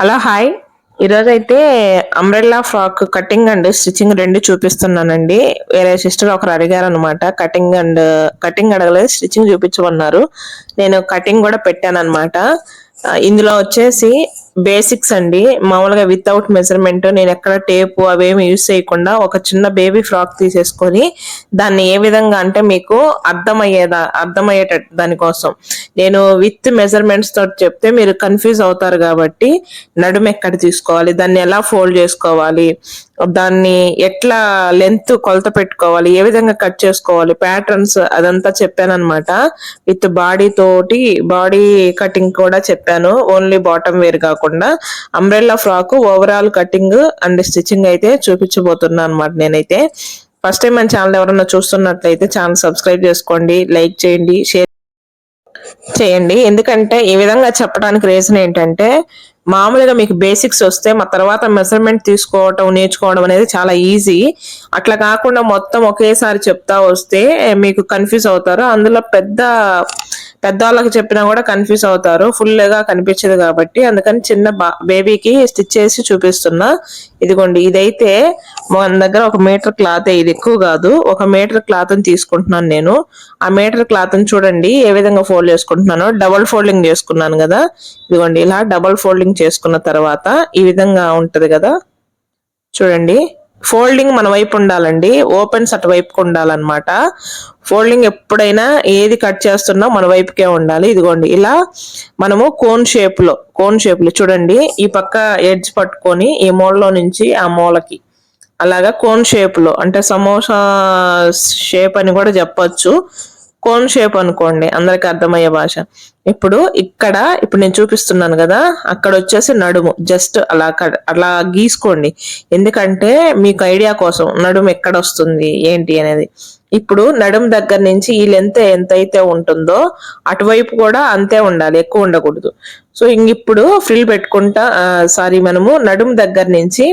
Hello hi. ఈరోజు అయితే umbrella frock cutting and stitching రెండు చూపిస్తున్నానండి. వేరే సిస్టర్ ఒకరు అడిగారు అనమాట కటింగ్ అండ్ కటింగ్ అడగలేదు స్టిచ్చింగ్ చూపించమన్నారు. నేను కటింగ్ కూడా పెట్టాను అనమాట ఇందులో వచ్చేసి బేసిక్స్ అండి. మామూలుగా వితౌట్ మెజర్మెంట్ నేను ఎక్కడ టేపు అవేమి యూస్ చేయకుండా ఒక చిన్న బేబీ ఫ్రాక్ తీసేసుకొని దాన్ని ఏ విధంగా అంటే మీకు అర్థమయ్యేదా అర్థమయ్యేటట్టు దానికోసం. నేను విత్ మెజర్మెంట్స్ తోటి చెప్తే మీరు కన్ఫ్యూజ్ అవుతారు కాబట్టి నడుము ఎక్కడ తీసుకోవాలి దాన్ని ఎలా ఫోల్డ్ చేసుకోవాలి దాన్ని ఎట్లా లెంత్ కొలత పెట్టుకోవాలి ఏ విధంగా కట్ చేసుకోవాలి ప్యాటర్న్స్ అదంతా చెప్పాను అనమాట విత్ బాడీ తోటి బాడీ కటింగ్ కూడా చెప్పాను. ఓన్లీ బాటమ్ వేర్ కాకుండా. Umbrella frock overall cutting and stitching అయితే చూపించబోతున్నాను అనమాట నేనైతే. ఫస్ట్ టైం మన ఛానల్ ఎవరన్నా చూస్తున్నట్లయితే ఛానల్ సబ్స్క్రైబ్ చేసుకోండి లైక్ చేయండి షేర్ చేయండి. ఎందుకంటే ఈ విధంగా చెప్పడానికి రీజన్ ఏంటంటే మామూలుగా మీకు బేసిక్స్ వస్తే మా తర్వాత మెజర్మెంట్ తీసుకోవటం నేర్చుకోవడం అనేది చాలా ఈజీ అట్లా కాకుండా మొత్తం ఒకేసారి చెప్తా వస్తే మీకు కన్ఫ్యూజ్ అవుతారు. అందులో పెద్ద పెద్దవాళ్ళకి చెప్పినా కూడా కన్ఫ్యూజ్ అవుతారు. ఫుల్గా కనిపించదు కాబట్టి. అందుకని చిన్న బేబీకి స్టిచ్ చేసి చూపిస్తున్నా. ఇదిగోండి ఇదైతే మన దగ్గర ఒక మీటర్ క్లాత్ ఇది ఎక్కువ కాదు. ఒక మీటర్ క్లాత్ తీసుకుంటున్నాను నేను. ఆ మీటర్ క్లాత్ చూడండి ఏ విధంగా ఫోల్డ్ చేసుకుంటున్నానో. డబల్ ఫోల్డింగ్ చేసుకున్నాను కదా. ఇదిగోండి ఇలా డబల్ ఫోల్డింగ్ చేసుకున్న తర్వాత ఈ విధంగా ఉంటది కదా. చూడండి. ఫోల్డింగ్ మన వైపు ఉండాలండి. ఓపెన్స్ అటువైపుకు ఉండాలన్నమాట. ఫోల్డింగ్ ఎప్పుడైనా ఏది కట్ చేస్తున్నా మన వైపుకే ఉండాలి. ఇదిగోండి ఇలా మనము కోన్ షేప్లో కోన్ షేప్లో చూడండి. ఈ పక్క ఎడ్జ్ పట్టుకొని ఈ మూలలో నుంచి ఆ మూలకి అలాగా కోన్ షేప్లో అంటే సమోసా షేప్ అని కూడా చెప్పచ్చు. కోన్ షేప్ అనుకోండి అందరికి అర్థమయ్యే భాష. ఇప్పుడు ఇక్కడ ఇప్పుడు నేను చూపిస్తున్నాను కదా అక్కడ వచ్చేసి నడుము. జస్ట్ అలా అలా గీసుకోండి. ఎందుకంటే మీకు ఐడియా కోసం నడుము ఎక్కడ వస్తుంది ఏంటి అనేది. ఇప్పుడు నడుము దగ్గర నుంచి ఈ లెంత్ ఎంత అయితే ఉంటుందో అటువైపు కూడా అంతే ఉండాలి ఎక్కువ ఉండకూడదు. సో ఇంక ఇప్పుడు ఫ్రిల్ పెట్టుకుంటా సారీ మనము నడుము దగ్గర నుంచి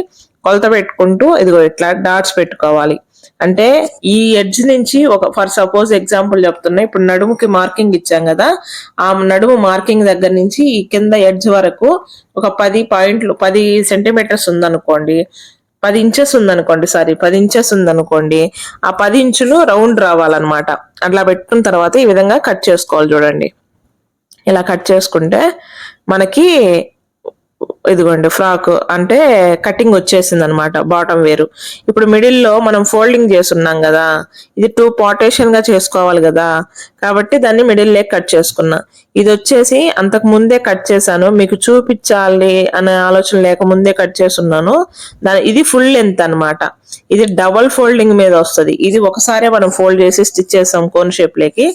కొలత పెట్టుకుంటూ ఇదిగో ఇట్లా డాట్స్ పెట్టుకోవాలి. అంటే ఈ ఎడ్జ్ నుంచి ఒక ఫర్ సపోజ్ ఎగ్జాంపుల్ చెప్తున్నా ఇప్పుడు నడుముకి మార్కింగ్ ఇచ్చాం కదా ఆ నడుము మార్కింగ్ దగ్గర నుంచి ఈ కింద ఎడ్జ్ వరకు ఒక పది పాయింట్లు పది సెంటీమీటర్స్ ఉందనుకోండి పది ఇంచెస్ ఉందనుకోండి సారీ పది ఇంచెస్ ఉందనుకోండి ఆ పది ఇంచులు రౌండ్ రావాలన్నమాట. అట్లా పెట్టిన తర్వాత ఈ విధంగా కట్ చేసుకోవాలి చూడండి. ఇలా కట్ చేసుకుంటే మనకి ఇదిగోండి ఫ్రాక్ అంటే కటింగ్ వచ్చేసింది అనమాట బాటమ్ వేరు. ఇప్పుడు మిడిల్లో మనం ఫోల్డింగ్ చేస్తున్నాం కదా ఇది టూ పార్టేషన్గా చేసుకోవాలి కదా కాబట్టి దాన్ని మిడిల్లే కట్ చేసుకున్నా. ఇది వచ్చేసి అంతకు ముందే కట్ చేశాను మీకు చూపించాలి అనే ఆలోచన లేక ముందే కట్ చేస్తున్నాను దాని ఇది ఫుల్ లెంత్ అనమాట. ఇది డబల్ ఫోల్డింగ్ మీద వస్తుంది. ఇది ఒకసారి మనం ఫోల్డ్ చేసి స్టిచ్ చేసాం కోన్ షేప్లోకి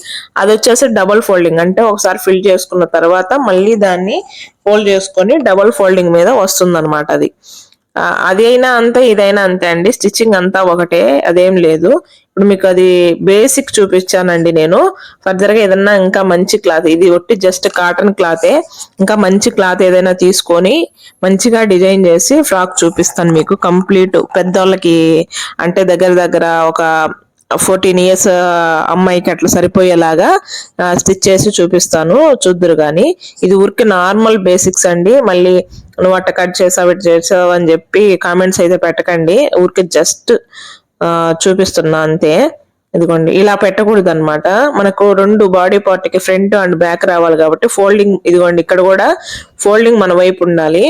అది వచ్చేసి డబల్ ఫోల్డింగ్. అంటే ఒకసారి ఫిల్ చేసుకున్న తర్వాత మళ్ళీ దాన్ని ఫోల్డ్ చేసుకొని డబల్ ఫోల్డింగ్ మీద వస్తుంది అనమాట అది అది అయినా అంతే ఇదైనా అంతే అండి. స్టిచ్చింగ్ అంతా ఒకటే అదేం లేదు. ఇప్పుడు మీకు అది బేసిక్ చూపించానండి నేను. ఫర్దర్గా ఏదన్నా ఇంకా మంచి క్లాత్ ఇది ఒట్టి జస్ట్ కాటన్ క్లాతే ఇంకా మంచి క్లాత్ ఏదైనా తీసుకొని మంచిగా డిజైన్ చేసి ఫ్రాక్ చూపిస్తాను మీకు. కంప్లీట్ పెద్దోళ్ళకి అంటే దగ్గర దగ్గర ఒక ఫోర్టీన్ ఇయర్స్ అమ్మాయికి అట్లా సరిపోయేలాగా స్టిచ్ చేసి చూపిస్తాను. చూద్దరు కానీ ఇది ఊరికి నార్మల్ బేసిక్స్ అండి. మళ్ళీ నువ్వు అట్ట కట్ చేసావు ఇటు చేసావు అని చెప్పి కామెంట్స్ అయితే పెట్టకండి. ఊరికి జస్ట్ చూపిస్తున్నా అంతే. ఇదిగోండి ఇలా పెట్టకూడదు అనమాట మనకు రెండు బాడీ పార్ట్కి ఫ్రంట్ అండ్ బ్యాక్ రావాలి కాబట్టి ఫోల్డింగ్ ఇదిగోండి ఇక్కడ కూడా ఫోల్డింగ్ మన వైపు ఉండాలి.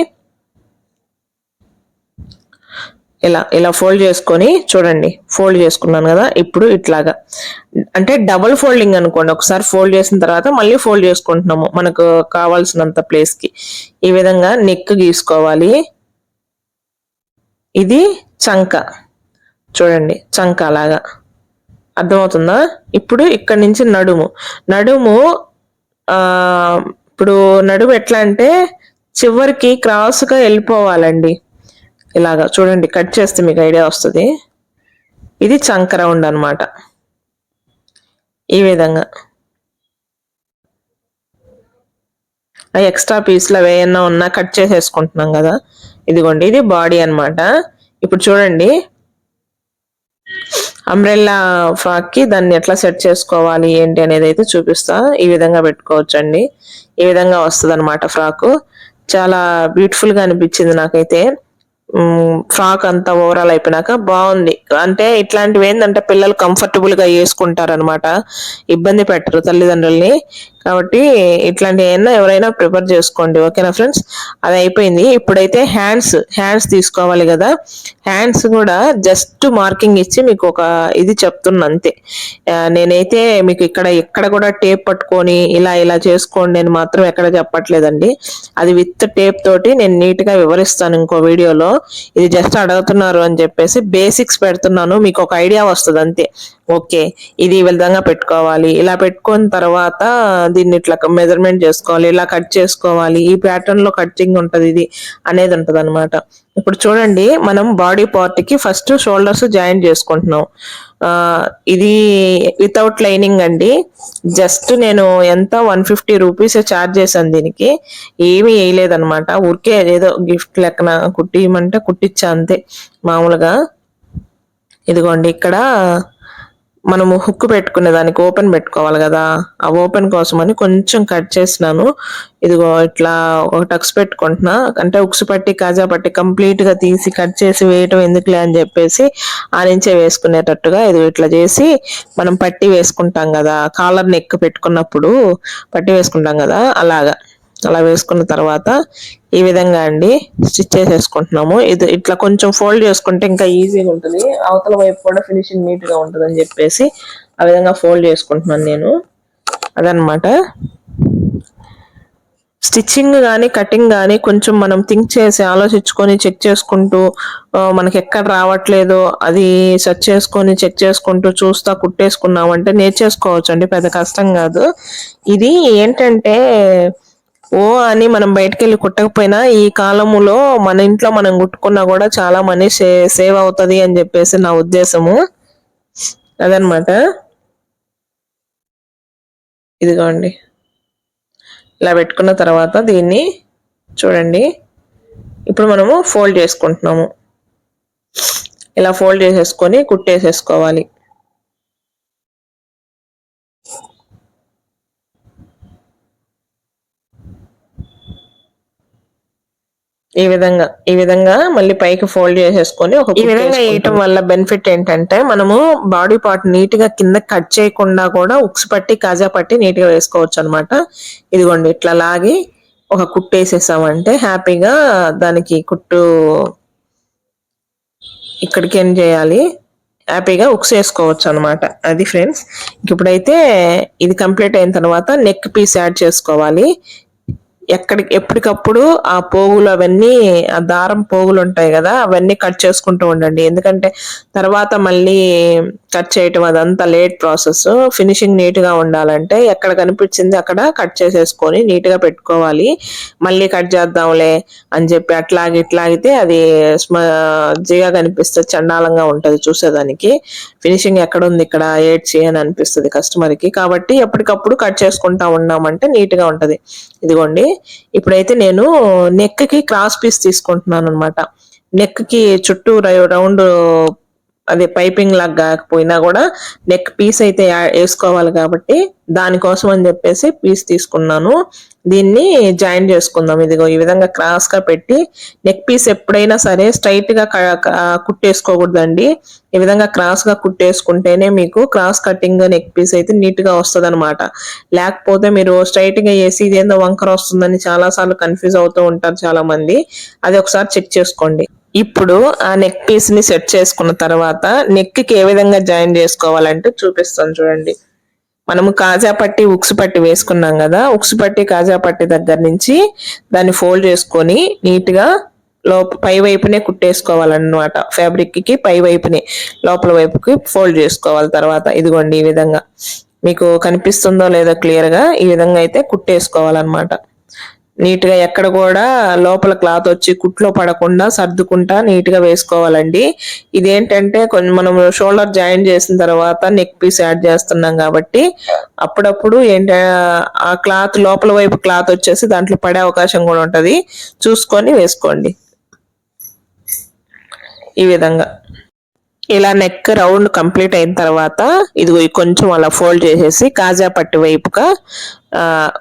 ఇలా ఇలా ఫోల్డ్ చేసుకొని చూడండి ఫోల్డ్ చేసుకున్నాను కదా ఇప్పుడు ఇట్లాగా. అంటే డబుల్ ఫోల్డింగ్ అనుకోండి ఒకసారి ఫోల్డ్ చేసిన తర్వాత మళ్ళీ ఫోల్డ్ చేసుకుంటున్నాము మనకు కావాల్సినంత ప్లేస్కి ఈ విధంగా నెక్ గీసుకోవాలి. ఇది చంక. చూడండి చంక అలాగా అర్థమవుతుందా? ఇప్పుడు ఇక్కడ నుంచి నడుము. నడుము ఇప్పుడు నడుము ఎట్లా అంటే చివరికి క్రాస్గా వెళ్ళిపోవాలండి. ఇలాగా చూడండి కట్ చేస్తే మీకు ఐడియా వస్తుంది. ఇది చంక రౌండ్ అనమాట ఈ విధంగా. ఎక్స్ట్రా పీస్లు అవి ఏమన్నా ఉన్నా కట్ చేసేసుకుంటున్నాం కదా. ఇదిగోండి ఇది బాడీ అనమాట ఇప్పుడు చూడండి అంబ్రెల్లా ఫ్రాక్కి దాన్ని ఎట్లా సెట్ చేసుకోవాలి ఏంటి అనేది అయితే చూపిస్తా. ఈ విధంగా పెట్టుకోవచ్చండి. ఈ విధంగా వస్తుంది అనమాట ఫ్రాకు. చాలా బ్యూటిఫుల్గా అనిపించింది నాకైతే. ఫ్రాక్ అంతా ఓవరాల్ అయిపోయినాక బాగుంది. అంటే ఇట్లాంటివి ఏంటంటే పిల్లలు కంఫర్టబుల్గా అనమాట ఇబ్బంది పెట్టరు తల్లిదండ్రుల్ని. కాబట్టి ఇట్లాంటి ఏమైనా ఎవరైనా ప్రిపేర్ చేసుకోండి. ఓకేనా ఫ్రెండ్స్? అది అయిపోయింది. ఇప్పుడైతే హ్యాండ్స్ హ్యాండ్స్ తీసుకోవాలి కదా. హ్యాండ్స్ కూడా జస్ట్ మార్కింగ్ ఇచ్చి మీకు ఒక ఇది చెప్తున్నా అంతే. నేనైతే మీకు ఇక్కడ ఎక్కడ కూడా టేప్ పట్టుకొని ఇలా ఇలా చేసుకోండి. అని మాత్రం ఎక్కడ చెప్పట్లేదండి. అది విత్ టేప్ తోటి నేను నీట్గా వివరిస్తాను ఇంకో వీడియోలో. ఇది జస్ట్ అడుగుతున్నారు అని చెప్పేసి బేసిక్స్ పెడుతున్నాను. మీకు ఒక ఐడియా వస్తుంది అంతే ఓకే ఇది ఈ విధంగా పెట్టుకోవాలి. ఇలా పెట్టుకున్న తర్వాత దీన్ని ఇట్లా మెజర్మెంట్ చేసుకోవాలి ఇలా కట్ చేసుకోవాలి. ఈ ప్యాటర్న్లో కటింగ్ ఉంటుంది ఇది అనేది ఉంటుంది అనమాట ఇప్పుడు చూడండి మనం బాడీ పార్ట్కి ఫస్ట్ షోల్డర్స్ జాయిన్ చేసుకుంటున్నాం. ఇది వితౌట్ లైనింగ్ అండి. జస్ట్ నేను ఎంత వన్ ఫిఫ్టీ రూపీస్ ఛార్జ్ చేశాను దీనికి. ఏమీ వేయలేదనమాట ఊరికే ఏదో గిఫ్ట్ లెక్కన కుట్టియమంటే కుట్టించా అంతే మామూలుగా. ఇదిగోండి ఇక్కడ మనము హుక్ పెట్టుకునే దానికి ఓపెన్ పెట్టుకోవాలి కదా. ఆ ఓపెన్ కోసం అని కొంచెం కట్ చేసినాను. ఇదిగో ఇట్లా ఒక టక్స్ పెట్టుకుంటున్నా. అంటే ఉక్సు పట్టి కాజా పట్టి కంప్లీట్గా తీసి కట్ చేసి వేయటం ఎందుకులే అని చెప్పేసి ఆ నుంచే వేసుకునేటట్టుగా ఇది ఇట్లా చేసి మనం పట్టి వేసుకుంటాం కదా. కాలర్ నెక్ పెట్టుకున్నప్పుడు పట్టి వేసుకుంటాం కదా. అలాగా. అలా వేసుకున్న తర్వాత ఈ విధంగా అండి స్టిచ్ చేసేసుకుంటున్నాము. ఇది ఇట్లా కొంచెం ఫోల్డ్ చేసుకుంటే ఇంకా ఈజీగా ఉంటుంది. అవతల వైపు కూడా ఫినిషింగ్ నీట్గా ఉంటుంది అని చెప్పేసి ఆ విధంగా ఫోల్డ్ చేసుకుంటున్నాను నేను. అదనమాట స్టిచ్చింగ్ కానీ కటింగ్ కానీ కొంచెం మనం థింక్ చేసి ఆలోచించుకొని చెక్ చేసుకుంటూ మనకి ఎక్కడ రావట్లేదో అది సెర్చ్ చేసుకొని చెక్ చేసుకుంటూ చూస్తా కుట్టేసుకున్నామంటే నేర్చేసుకోవచ్చు అండి పెద్ద కష్టం కాదు. ఇది ఏంటంటే ఓ అని మనం బయటకు వెళ్ళి కుట్టకపోయినా ఈ కాలములో మన ఇంట్లో మనం కుట్టుకున్నా కూడా చాలా మనీ సే- సేవ్ అవుతుంది అని చెప్పేసి నా ఉద్దేశము. అదనమాట ఇదిగోండి. ఇలా పెట్టుకున్న తర్వాత దీన్ని చూడండి. ఇప్పుడు మనము ఫోల్డ్ చేసుకుంటున్నాము. ఇలా ఫోల్డ్ చేసేసుకొని కుట్టేసేసుకోవాలి. ఈ విధంగా ఈ విధంగా మళ్ళీ పైకి ఫోల్డ్ చేసేసుకొని ఒక ఈ విధంగా వేయటం వల్ల బెనిఫిట్ ఏంటంటే మనము బాడీ పార్ట్ నీట్గా కింద కట్ చేయకుండా కూడా ఉక్స్ పట్టి కాజా పట్టి నీట్గా వేసుకోవచ్చు అనమాట ఇదిగోండి ఇట్లా లాగి ఒక కుట్టు వేసేసామంటే హ్యాపీగా దానికి కుట్టు ఇక్కడికి ఏం చేయాలి? హ్యాపీగా ఉక్స్ వేసుకోవచ్చు అనమాట అది ఫ్రెండ్స్ ఇప్పుడైతే ఇది కంప్లీట్ అయిన తర్వాత నెక్ పీస్ యాడ్ చేసుకోవాలి. ఎక్కడికి ఎప్పటికప్పుడు ఆ పోగులు అవన్నీ ఆ దారం పోగులు ఉంటాయి కదా అవన్నీ కట్ చేసుకుంటూ ఉండండి. ఎందుకంటే తర్వాత మళ్ళీ కట్ చేయటం అదంతా లేట్ ప్రాసెస్ ఫినిషింగ్ నీట్గా ఉండాలంటే ఎక్కడ కనిపించింది అక్కడ కట్ చేసేసుకొని నీట్గా పెట్టుకోవాలి. మళ్ళీ కట్ చేద్దాంలే అని చెప్పి అట్లాగి ఇట్లాగితే అది జిగా కనిపిస్తుంది చండాలంగా ఉంటుంది చూసేదానికి. ఫినిషింగ్ ఎక్కడుంది ఇక్కడ? ఏడ్చి అని అనిపిస్తుంది కస్టమర్కి కాబట్టి ఎప్పటికప్పుడు కట్ చేసుకుంటా ఉన్నామంటే నీట్గా ఉంటుంది. ఇదిగోండి ఇప్పుడైతే నేను నెక్కి క్రాస్ పీస్ తీసుకుంటున్నాను అనమాట నెక్కి చుట్టూ రౌండ్ అదే పైపింగ్ లాగా కాకపోయినా కూడా నెక్ పీస్ అయితే వేసుకోవాలి కాబట్టి దానికోసం అని చెప్పేసి పీస్ తీసుకున్నాను. దీన్ని జాయిన్ చేసుకుందాం. ఇదిగో ఈ విధంగా క్రాస్గా పెట్టి నెక్ పీస్ ఎప్పుడైనా సరే స్ట్రైట్గా క- కుట్టేసుకోకూడదండి. ఈ విధంగా క్రాస్గా కుట్టేసుకుంటేనే మీకు క్రాస్ కటింగ్ నెక్ పీస్ అయితే నీట్గా వస్తుంది లేకపోతే మీరు స్ట్రైట్గా వేసి ఇదేందో వంకర వస్తుందని చాలా సార్లు కన్ఫ్యూజ్ అవుతూ ఉంటారు చాలా మంది అది ఒకసారి చెక్ చేసుకోండి. ఇప్పుడు ఆ నెక్ పీస్ని సెట్ చేసుకున్న తర్వాత నెక్కి ఏ విధంగా జాయిన్ చేసుకోవాలంటే చూపిస్తాను చూడండి. మనము కాజా పట్టి ఉక్సు పట్టి వేసుకున్నాం కదా ఉక్సు పట్టి కాజా పట్టి దగ్గర నుంచి దాన్ని ఫోల్డ్ చేసుకొని నీట్గా లోప పై వైపునే కుట్టేసుకోవాలన్నమాట. ఫ్యాబ్రిక్కి పై వైపునే లోపల వైపుకి ఫోల్డ్ చేసుకోవాలి తర్వాత. ఇదిగోండి ఈ విధంగా. మీకు కనిపిస్తుందో లేదో క్లియర్గా ఈ విధంగా అయితే కుట్టేసుకోవాలన్నమాట. నీట్గా ఎక్కడ కూడా లోపల క్లాత్ వచ్చి కుట్లో పడకుండా సర్దుకుంటా నీట్గా వేసుకోవాలండి. ఇదేంటంటే కొంచెం మనం షోల్డర్ జాయిన్ చేసిన తర్వాత నెక్ పీస్ యాడ్ చేస్తున్నాం కాబట్టి అప్పుడప్పుడు ఏంట ఆ క్లాత్ లోపల వైపు క్లాత్ వచ్చేసి దాంట్లో పడే అవకాశం కూడా ఉంటది. చూసుకొని వేసుకోండి. ఈ విధంగా. ఇలా నెక్ రౌండ్ కంప్లీట్ అయిన తర్వాత ఇది కొంచెం అలా ఫోల్డ్ చేసేసి కాజా పట్టి వైపుగా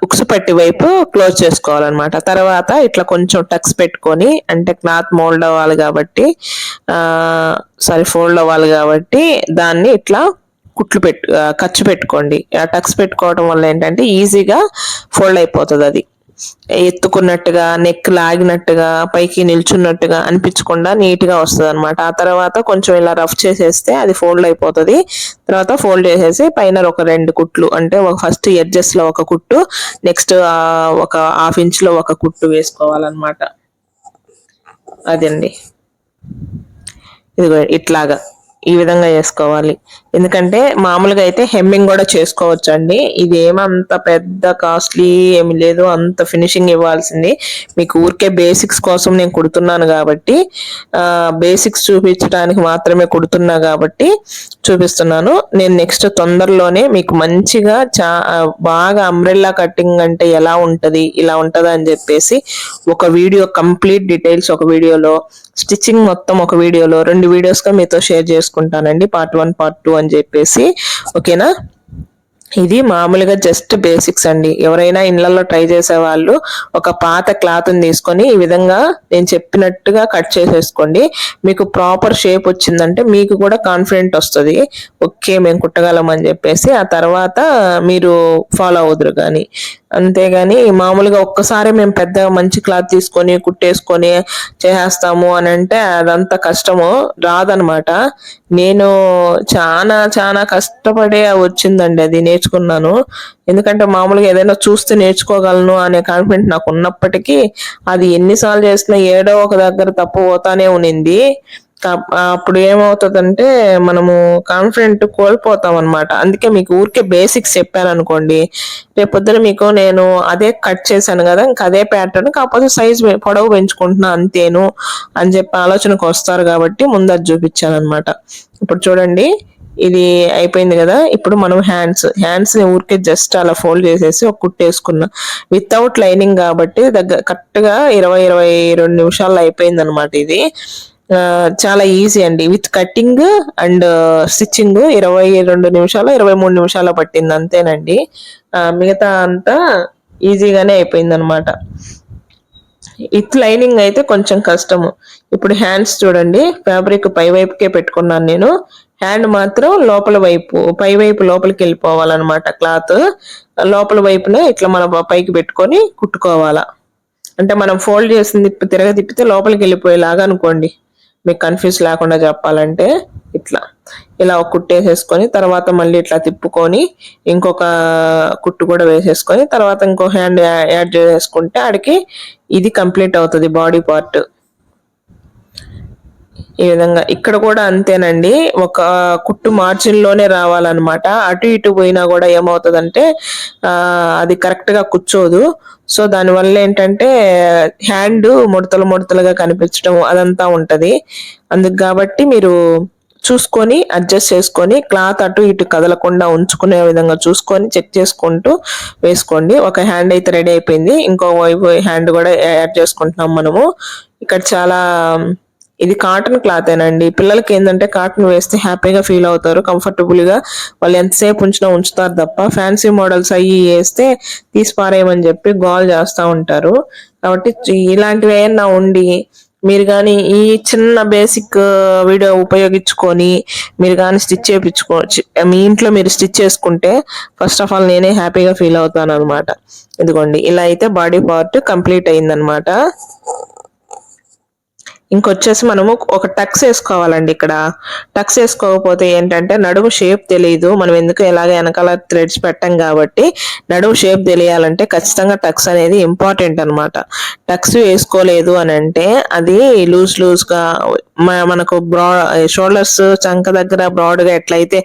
ఉక్స్ ఉక్సు పట్టి వైపు క్లోజ్ చేసుకోవాలన్నమాట. తర్వాత ఇట్లా కొంచెం టక్స్ పెట్టుకొని అంటే క్లాత్ మోల్డ్ అవ్వాలి కాబట్టి సారీ ఫోల్డ్ అవ్వాలి కాబట్టి దాన్ని ఇట్లా కుట్లు పెట్టు ఖర్చు పెట్టుకోండి. టక్స్ పెట్టుకోవడం వల్ల ఏంటంటే ఈజీగా ఫోల్డ్ అయిపోతుంది అది ఎత్తుకున్నట్టుగా నెక్ లాగినట్టుగా పైకి నిల్చున్నట్టుగా అనిపించకుండా నీట్గా వస్తుంది అనమాట ఆ తర్వాత కొంచెం ఇలా రఫ్ చేసేస్తే అది ఫోల్డ్ అయిపోతుంది. తర్వాత ఫోల్డ్ చేసేసి పైన ఒక రెండు కుట్లు అంటే ఒక ఫస్ట్ ఎడ్జెస్లో ఒక కుట్టు నెక్స్ట్ ఒక హాఫ్ ఇంచ్లో ఒక కుట్టు వేసుకోవాలన్నమాట. అదండి. ఇదిగో ఇట్లాగా ఈ విధంగా చేసుకోవాలి. ఎందుకంటే మామూలుగా అయితే హెమ్మింగ్ కూడా చేసుకోవచ్చు అండి ఇది ఏమంత పెద్ద కాస్ట్లీ ఏమి లేదు అంత ఫినిషింగ్ ఇవ్వాల్సింది. మీకు ఊరికే బేసిక్స్ కోసం నేను కుడుతున్నాను కాబట్టి బేసిక్స్ చూపించడానికి మాత్రమే కుడుతున్నా కాబట్టి చూపిస్తున్నాను. నేను నెక్స్ట్ తొందరలోనే మీకు మంచిగా చా బాగా అంబ్రెల్లా కటింగ్ అంటే ఎలా ఉంటది ఇలా ఉంటదా అని చెప్పేసి ఒక వీడియో కంప్లీట్ డీటెయిల్స్ ఒక వీడియోలో స్టిచ్చింగ్ మొత్తం ఒక వీడియోలో రెండు వీడియోస్గా మీతో షేర్ చేసుకుంటానండి. పార్ట్ వన్ పార్ట్ టూ అని చెప్పేసి ఓకేనా? ఇది మామూలుగా జస్ట్ బేసిక్స్ అండి. ఎవరైనా ఇళ్ళలో ట్రై చేసే వాళ్ళు ఒక పాత క్లాత్ని తీసుకొని ఈ విధంగా నేను చెప్పినట్టుగా కట్ చేసేసుకోండి. మీకు ప్రాపర్ షేప్ వచ్చిందంటే మీకు కూడా కాన్ఫిడెంట్ వస్తుంది. ఓకే మేము కుట్టగలం అని చెప్పేసి ఆ తర్వాత మీరు ఫాలో అవుదురు కానీ. అంతేగాని మామూలుగా ఒక్కసారి మేము పెద్ద మంచి క్లాత్ తీసుకొని కుట్టేసుకొని చేసేస్తాము అని అంటే అదంతా కష్టము రాదనమాట. నేను చాలా చాలా కష్టపడే వచ్చిందండి అది నేర్చుకున్నాను. ఎందుకంటే మామూలుగా ఏదైనా చూస్తే నేర్చుకోగలను అనే కాన్ఫిడెంట్ నాకు ఉన్నప్పటికీ అది ఎన్నిసార్లు చేసినా ఏడో ఒక దగ్గర తప్పు పోతానే ఉన్నింది అప్పుడు ఏమవుతుందంటే మనము కాన్ఫిడెంట్ కోల్పోతాం అనమాట అందుకే మీకు ఊరికే బేసిక్స్ చెప్పాను అనుకోండి రేపొద్దున మీకు నేను అదే కట్ చేశాను కదా ఇంకా అదే ప్యాటర్న్ కాకపోతే సైజ్ పొడవు పెంచుకుంటున్నా అంతేను అని చెప్పి ఆలోచనకు వస్తారు కాబట్టి ముందు అది చూపించాను అనమాట ఇప్పుడు చూడండి ఇది అయిపోయింది కదా. ఇప్పుడు మనం హ్యాండ్స్ హ్యాండ్స్ని ఊరికే జస్ట్ అలా ఫోల్డ్ చేసేసి ఒక కుట్టేసుకున్నా వితౌట్ లైనింగ్ కాబట్టి దగ్గర కరెక్ట్గా ఇరవై ఇరవై రెండు నిమిషాల్లో అయిపోయింది అనమాట ఇది. చాలా ఈజీ అండి. విత్ కటింగ్ అండ్ స్టిచ్చింగ్ ఇరవై రెండు నిమిషాలు ఇరవై మూడు నిమిషాలు పట్టింది అంతేనండి. మిగతా అంతా ఈజీగానే అయిపోయింది అనమాట ఇత్ లైనింగ్ అయితే కొంచెం కష్టము. ఇప్పుడు హ్యాండ్స్ చూడండి ఫ్యాబ్రిక్ పై వైపుకే పెట్టుకున్నాను నేను. హ్యాండ్ మాత్రం లోపల వైపు పై వైపు లోపలికి వెళ్ళిపోవాలన్నమాట క్లాత్ లోపల వైపున ఇట్లా మనం పైకి పెట్టుకొని కుట్టుకోవాలా. అంటే మనం ఫోల్డ్ చేసింది తిప్పి తిరగ తిప్పితే లోపలికి వెళ్ళిపోయేలాగా అనుకోండి. మీకు కన్ఫ్యూజ్ లేకుండా చెప్పాలంటే ఇట్లా. ఇలా ఒక కుట్టేసేసుకొని తర్వాత మళ్ళీ ఇట్లా తిప్పుకొని ఇంకొక కుట్టు కూడా వేసేసుకొని తర్వాత ఇంకో హ్యాండ్ యాడ్ చేసేసుకుంటే ఆడికి ఇది కంప్లీట్ అవుతుంది బాడీ పార్ట్ ఈ విధంగా. ఇక్కడ కూడా అంతేనండి. ఒక కుట్టు మార్జిన్లోనే రావాలన్నమాట. అటు ఇటు పోయినా కూడా ఏమవుతుందంటే అది కరెక్ట్గా కూర్చోదు సో దానివల్ల ఏంటంటే హ్యాండ్ ముడతలు ముడతలుగా కనిపించడం అదంతా ఉంటుంది. అందుకు కాబట్టి మీరు చూసుకొని అడ్జస్ట్ చేసుకొని క్లాత్ అటు ఇటు కదలకుండా ఉంచుకునే విధంగా చూసుకొని చెక్ చేసుకుంటూ వేసుకోండి. ఒక హ్యాండ్ అయితే రెడీ అయిపోయింది. ఇంకో వైపు హ్యాండ్ కూడా యాడ్ చేసుకుంటున్నాం మనము. ఇక్కడ చాలా ఇది కాటన్ క్లాత్ ఏనండి. పిల్లలకి ఏంటంటే కాటన్ వేస్తే హ్యాపీగా ఫీల్ అవుతారు కంఫర్టబుల్గా. వాళ్ళు ఎంతసేపు ఉంచినా ఉంచుతారు తప్ప ఫ్యాన్సీ మోడల్స్ అయ్యి వేస్తే తీసి పారేయమని చెప్పి గోల్ చేస్తూ ఉంటారు. కాబట్టి ఇలాంటివి ఏమన్నా ఉండి మీరు కానీ ఈ చిన్న బేసిక్ వీడియో ఉపయోగించుకొని మీరు కానీ స్టిచ్ చేయించుకో మీ ఇంట్లో మీరు స్టిచ్ చేసుకుంటే ఫస్ట్ ఆఫ్ ఆల్ నేనే హ్యాపీగా ఫీల్ అవుతాను అనమాట ఇదిగోండి ఇలా అయితే బాడీ పార్ట్ కంప్లీట్ అయిందనమాట ఇంకొచ్చేసి మనము ఒక టక్స్ వేసుకోవాలండి ఇక్కడ. టక్స్ వేసుకోకపోతే ఏంటంటే నడుము షేప్ తెలియదు మనం ఎందుకు ఎలాగ వెనకాల థ్రెడ్స్ పెట్టాం కాబట్టి నడుము షేప్ తెలియాలంటే ఖచ్చితంగా టక్స్ అనేది ఇంపార్టెంట్ అనమాట టక్స్ వేసుకోలేదు అని అంటే అది లూజ్ లూజ్గా మనకు బ్రా షోల్డర్స్ చంక దగ్గర బ్రాడ్గా ఎట్లయితే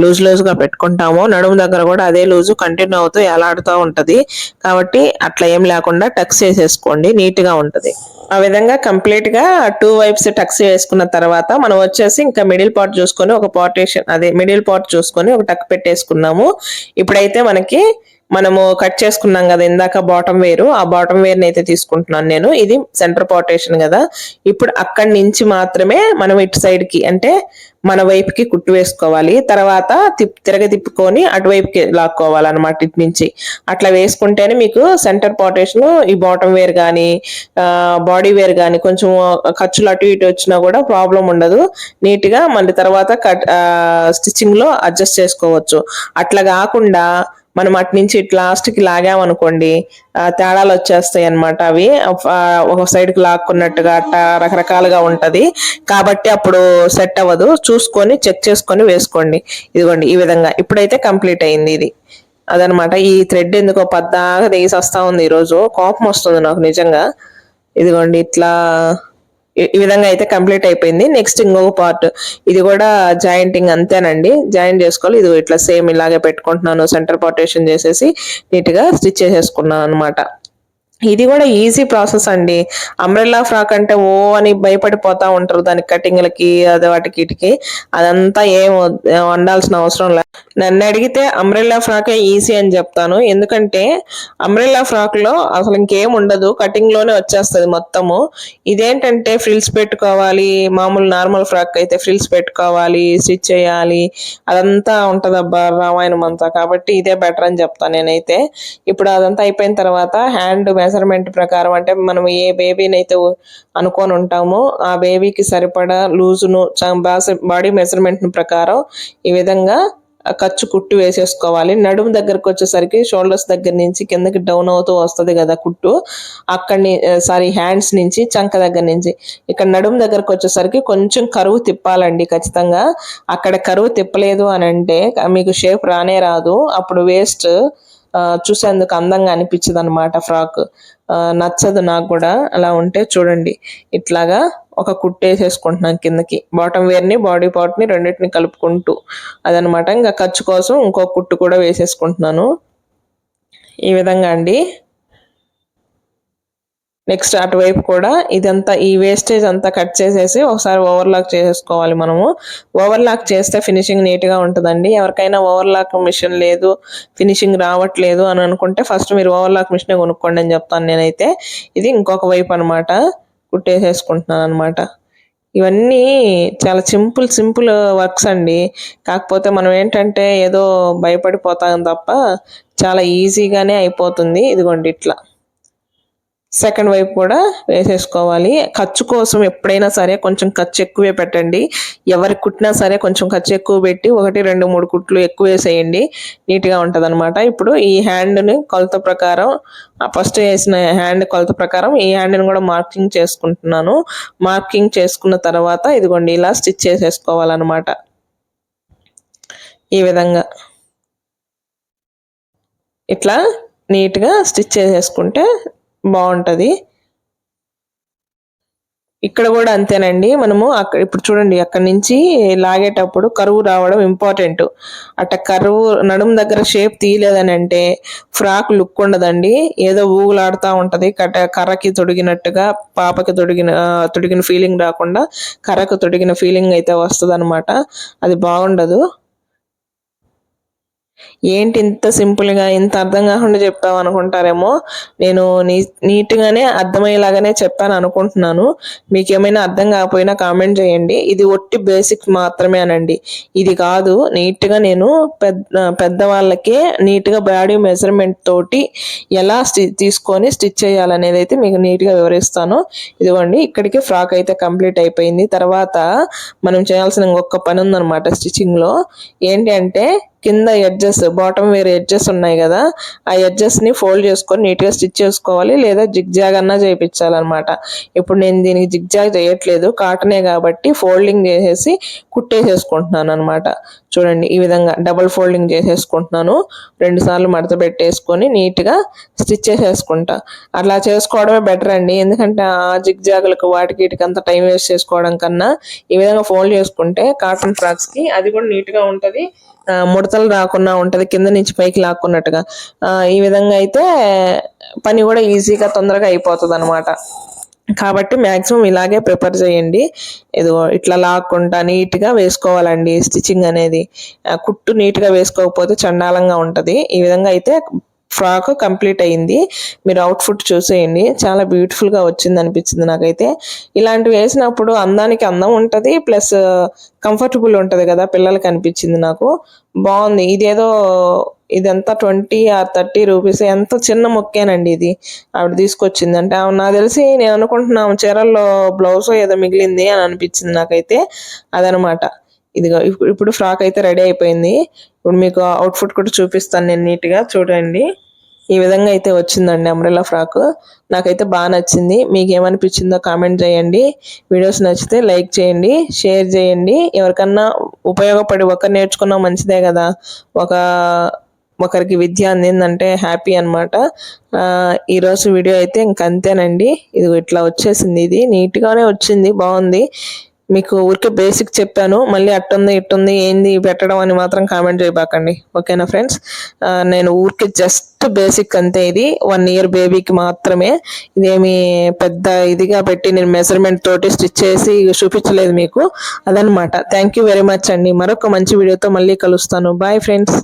లూజ్ లూజ్గా పెట్టుకుంటామో నడుము దగ్గర కూడా అదే లూజు కంటిన్యూ అవుతూ ఎలాడుతూ ఉంటుంది. కాబట్టి అట్లా ఏం లేకుండా టక్స్ వేసేసుకోండి. నీట్గా ఉంటుంది. ఆ విధంగా కంప్లీట్గా టూ వైప్స్ టక్స్ వేసుకున్న తర్వాత మనం వచ్చేసి ఇంకా మిడిల్ పార్ట్ చూసుకొని ఒక పార్టేషన్ అదే మిడిల్ పార్ట్ చూసుకొని ఒక టక్ పెట్టేసుకున్నాము. ఇప్పుడైతే మనకి మనము కట్ చేసుకున్నాం కదా ఇందాక బాటమ్ వేరు. ఆ బాటమ్ వేర్ అయితే తీసుకుంటున్నాను నేను. ఇది సెంటర్ పాటేషన్ కదా. ఇప్పుడు అక్కడి నుంచి మాత్రమే మనం ఇటు సైడ్కి అంటే మన వైపుకి కుట్టు వేసుకోవాలి. తర్వాత తిప్ తిరగ తిప్పుకొని అటువైపుకి లాక్కోవాలన్నమాట ఇటు నుంచి. అట్లా వేసుకుంటేనే మీకు సెంటర్ పాటేషన్ ఈ బాటమ్ వేర్ కానీ బాడీ వేర్ కానీ కొంచెం ఖర్చులు అటు ఇటు వచ్చినా కూడా ప్రాబ్లం ఉండదు. నీట్గా మళ్ళీ తర్వాత కట్ స్టిచ్చింగ్లో అడ్జస్ట్ చేసుకోవచ్చు. అట్లా కాకుండా మనం అటు నుంచి లాస్ట్కి లాగామనుకోండి తేడాలు వచ్చేస్తాయి అనమాట అవి. ఒక సైడ్కి లాక్కున్నట్టుగా అట్లా రకరకాలుగా ఉంటుంది. కాబట్టి అప్పుడు సెట్ అవ్వదు. చూసుకొని చెక్ చేసుకొని వేసుకోండి. ఇదిగోండి ఈ విధంగా. ఇప్పుడైతే కంప్లీట్ అయింది ఇది. అదనమాట ఈ థ్రెడ్ ఎందుకో పద్దాగా తీసి వస్తా ఉంది ఈరోజు. కోపం వస్తుంది నాకు నిజంగా. ఇదిగోండి ఇట్లా ఈ- విధంగా అయితే కంప్లీట్ అయిపోయింది. నెక్స్ట్ ఇంకొక పార్ట్. ఇది కూడా జాయింటింగ్ అంతేనండి. జాయిన్ చేసుకోవాలి. ఇది ఇట్లా సేమ్ ఇలాగే పెట్టుకుంటున్నాను. సెంటర్ పార్టేషన్ చేసేసి నీట్గా స్టిచ్ చేసేసుకున్నాను అనమాట ఇది కూడా ఈజీ ప్రాసెస్ అండి. అంబ్రెల్లా ఫ్రాక్ అంటే ఓ అని భయపడిపోతా ఉంటారు దాని కటింగ్లకి అది వాటికి అదంతా ఏం వండాల్సిన అవసరం లేదు. నన్ను అడిగితే అంబ్రెల్లా ఫ్రాకే ఈజీ అని చెప్తాను. ఎందుకంటే అంబ్రెల్లా ఫ్రాక్లో అసలు ఇంకేం ఉండదు. కటింగ్లోనే వచ్చేస్తుంది మొత్తము. ఇదేంటంటే ఫ్రిల్స్ పెట్టుకోవాలి. మామూలు నార్మల్ ఫ్రాక్ అయితే ఫ్రిల్స్ పెట్టుకోవాలి స్టిచ్ చేయాలి. అదంతా ఉంటుందబ్బా రామాయణం అంతా. కాబట్టి ఇదే బెటర్ అని చెప్తాను నేనైతే. ఇప్పుడు అదంతా అయిపోయిన తర్వాత హ్యాండ్ మెజర్మెంట్ ప్రకారం అంటే మనం ఏ బేబీని అయితే అనుకొని ఉంటామో ఆ బేబీకి సరిపడా లూజును బాడీ మెజర్మెంట్ ప్రకారం ఈ విధంగా ఖర్చు కుట్టు వేసేసుకోవాలి. నడుము దగ్గరకు వచ్చేసరికి షోల్డర్స్ దగ్గర నుంచి కిందకి డౌన్ అవుతూ వస్తుంది కదా కుట్టు. అక్కడి సారీ హ్యాండ్స్ నుంచి చంక దగ్గర నుంచి. ఇక్కడ నడుము దగ్గరకు వచ్చేసరికి కొంచెం కరువు తిప్పాలండి ఖచ్చితంగా. అక్కడ కరువు తిప్పలేదు అని అంటే మీకు షేప్ రానే రాదు. అప్పుడు వేస్ట్ చూసేందుకు అందంగా అనిపించదు అనమాట ఫ్రాక్ నచ్చదు నాకు కూడా. అలా ఉంటే చూడండి. ఇట్లాగా ఒక కుట్టు వేసేసుకుంటున్నాను కిందకి. బాటమ్ వేర్ని బాడీ పార్ట్ని రెండింటిని కలుపుకుంటూ అదనమాట ఇంకా ఖర్చు కోసం ఇంకో కుట్టు కూడా వేసేసుకుంటున్నాను. ఈ విధంగా అండి. నెక్స్ట్ అటువైపు కూడా ఇదంతా ఈ వేస్టేజ్ అంతా కట్ చేసేసి ఒకసారి ఓవర్లాక్ చేసేసుకోవాలి మనము. ఓవర్లాక్ చేస్తే ఫినిషింగ్ నీట్గా ఉంటుందండి. ఎవరికైనా ఓవర్లాక్ మిషన్ లేదు ఫినిషింగ్ రావట్లేదు అని అనుకుంటే ఫస్ట్ మీరు ఓవర్లాక్ మిషన్ కొనుక్కోండి అని చెప్తాను నేనైతే. ఇది ఇంకొక వైపు అనమాట కుట్టేసేసుకుంటున్నాను అనమాట ఇవన్నీ చాలా సింపుల్ సింపుల్ వర్క్స్ అండి. కాకపోతే మనం ఏంటంటే ఏదో భయపడిపోతాం తప్ప చాలా ఈజీగానే అయిపోతుంది. ఇదిగోండి ఇట్లా. సెకండ్ వైపు కూడా వేసేసుకోవాలి. ఖర్చు కోసం ఎప్పుడైనా సరే కొంచెం ఖర్చు ఎక్కువే పెట్టండి. ఎవరికి కుట్టినా సరే కొంచెం ఖర్చు ఎక్కువ పెట్టి ఒకటి రెండు మూడు కుట్లు ఎక్కువ వేసేయండి నీట్గా ఉంటుంది అనమాట ఇప్పుడు ఈ హ్యాండ్ని కొలత ప్రకారం ఫస్ట్ వేసిన హ్యాండ్ కొలత ప్రకారం ఈ హ్యాండ్ని కూడా మార్కింగ్ చేసుకుంటున్నాను. మార్కింగ్ చేసుకున్న తర్వాత ఇదిగోండి ఇలా స్టిచ్ చేసేసుకోవాలన్నమాట. ఈ విధంగా. ఇట్లా నీట్గా స్టిచ్ చేసేసుకుంటే బాగుంటుంది. ఇక్కడ కూడా అంతేనండి. మనము అక్కడ ఇప్పుడు చూడండి అక్కడ నుంచి లాగేటప్పుడు కరువు రావడం ఇంపార్టెంట్. అట్ట కరువు నడుము దగ్గర షేప్ తీయలేదని అంటే ఫ్రాక్ లుక్ ఉండదండి. ఏదో ఊగులాడుతూ ఉంటుంది. కట కర్రకి తొడిగినట్టుగా పాపకి తొడిగిన తొడిగిన ఫీలింగ్ రాకుండా కర్రకు తొడిగిన ఫీలింగ్ అయితే వస్తుంది అది బాగుండదు. ఏంటి ఇంత సింపుల్గా ఇంత అర్థం కాకుండా చెప్తావు అనుకుంటారేమో నేను నీ నీట్గానే అర్థమయ్యేలాగానే చెప్పాను అనుకుంటున్నాను మీకు ఏమైనా అర్థం కాకపోయినా కామెంట్ చేయండి. ఇది ఒట్టి బేసిక్ మాత్రమే అనండి. ఇది కాదు నీట్గా నేను పెద్ద పెద్దవాళ్ళకే నీట్గా బాడీ మెజర్మెంట్ తోటి ఎలా స్టి తీసుకొని స్టిచ్ చేయాలనేది అయితే మీకు నీట్గా వివరిస్తాను. ఇదిగోండి ఇక్కడికి ఫ్రాక్ అయితే కంప్లీట్ అయిపోయింది. తర్వాత మనం చేయాల్సిన ఇంకొక పని ఉందన్నమాట స్టిచ్చింగ్లో. ఏంటి అంటే కింద ఎడ్జెస్ బాటమ్ వేరే ఎడ్జెస్ ఉన్నాయి కదా ఆ ఎడ్జెస్ని ఫోల్డ్ చేసుకొని నీట్గా స్టిచ్ చేసుకోవాలి లేదా జిగ్ జాగ్ అన్నా చేయించాలన్నమాట. ఇప్పుడు నేను దీనికి జిగ్ జాగ్ చేయట్లేదు కాటనే కాబట్టి ఫోల్డింగ్ చేసేసి కుట్టేసేసుకుంటున్నాను అనమాట చూడండి ఈ విధంగా డబల్ ఫోల్డింగ్ చేసేసుకుంటున్నాను. రెండు సార్లు మడత పెట్టేసుకొని నీట్గా స్టిచ్ చేసేసుకుంటా. అట్లా చేసుకోవడమే బెటర్ అండి. ఎందుకంటే ఆ జిగ్జాగులకు వాటికి వీటికి అంత టైం వేస్ట్ చేసుకోవడం కన్నా ఈ విధంగా ఫోల్డ్ చేసుకుంటే కాటన్ ఫ్రాక్స్కి అది కూడా నీట్గా ఉంటుంది. ముడతలు రాకుండా ఉంటది కింద నుంచి పైకి లాక్కున్నట్టుగా. ఈ విధంగా అయితే పని కూడా ఈజీగా తొందరగా అయిపోతుంది అనమాట కాబట్టి మ్యాక్సిమం ఇలాగే ప్రిపేర్ చేయండి. ఇదిగో ఇట్లా లాక్కుంటా నీట్గా వేసుకోవాలండి. స్టిచ్చింగ్ అనేది కుట్టు నీట్గా వేసుకోకపోతే చండాలంగా ఉంటుంది. ఈ విధంగా అయితే ఫ్రాక్ కంప్లీట్ అయింది. మీరు అవుట్ఫుట్ చూసేయండి. చాలా బ్యూటిఫుల్గా వచ్చింది అనిపించింది నాకైతే. ఇలాంటివి వేసినప్పుడు అందానికి అందం ఉంటుంది ప్లస్ కంఫర్టబుల్ ఉంటుంది కదా పిల్లలకి అనిపించింది నాకు. బాగుంది. ఇదేదో ఇదంతా ట్వంటీ ఆర్ థర్టీ రూపీస్ ఎంత చిన్న మొక్కేనండి ఇది ఆవిడ తీసుకొచ్చింది. అంటే నాకు తెలిసి నేను అనుకుంటున్నాను చీరల్లో బ్లౌజ్ ఏదో మిగిలింది అని అనిపించింది నాకైతే. అదనమాట. ఇదిగో ఇప్పుడు ఇప్పుడు ఫ్రాక్ అయితే రెడీ అయిపోయింది. ఇప్పుడు మీకు అవుట్ఫుట్ కూడా చూపిస్తాను నేను నీట్గా చూడండి. ఈ విధంగా అయితే వచ్చిందండి అంబ్రెల్లా ఫ్రాక్ నాకైతే బాగా నచ్చింది. మీకు ఏమనిపించిందో కామెంట్ చేయండి. వీడియోస్ నచ్చితే లైక్ చేయండి షేర్ చేయండి. ఎవరికన్నా ఉపయోగపడి ఒకరు నేర్చుకున్నా మంచిదే కదా. ఒక ఒకరికి విద్య అందిందంటే హ్యాపీ అనమాట ఈరోజు వీడియో అయితే ఇంక అంతేనండి ఇది ఇట్లా వచ్చేసింది. ఇది నీట్గానే వచ్చింది బాగుంది. మీకు ఊరికే బేసిక్ చెప్పాను. మళ్ళీ అట్టుంది ఇట్టుంది ఏంది పెట్టడం అని మాత్రం కామెంట్ చేయబాకండి. ఓకేనా ఫ్రెండ్స్ నేను ఊరికే జస్ట్ బేసిక్ అంతే ఇది. వన్ ఇయర్ బేబీకి మాత్రమే. ఇదేమి పెద్ద ఇదిగా పెట్టి నేను మెజర్మెంట్ తోటి స్టిచ్ చేసి చూపించలేదు మీకు. అదనమాట థ్యాంక్ యూ వెరీ మచ్ అండి. మరొక మంచి వీడియోతో మళ్ళీ కలుస్తాను. Bye friends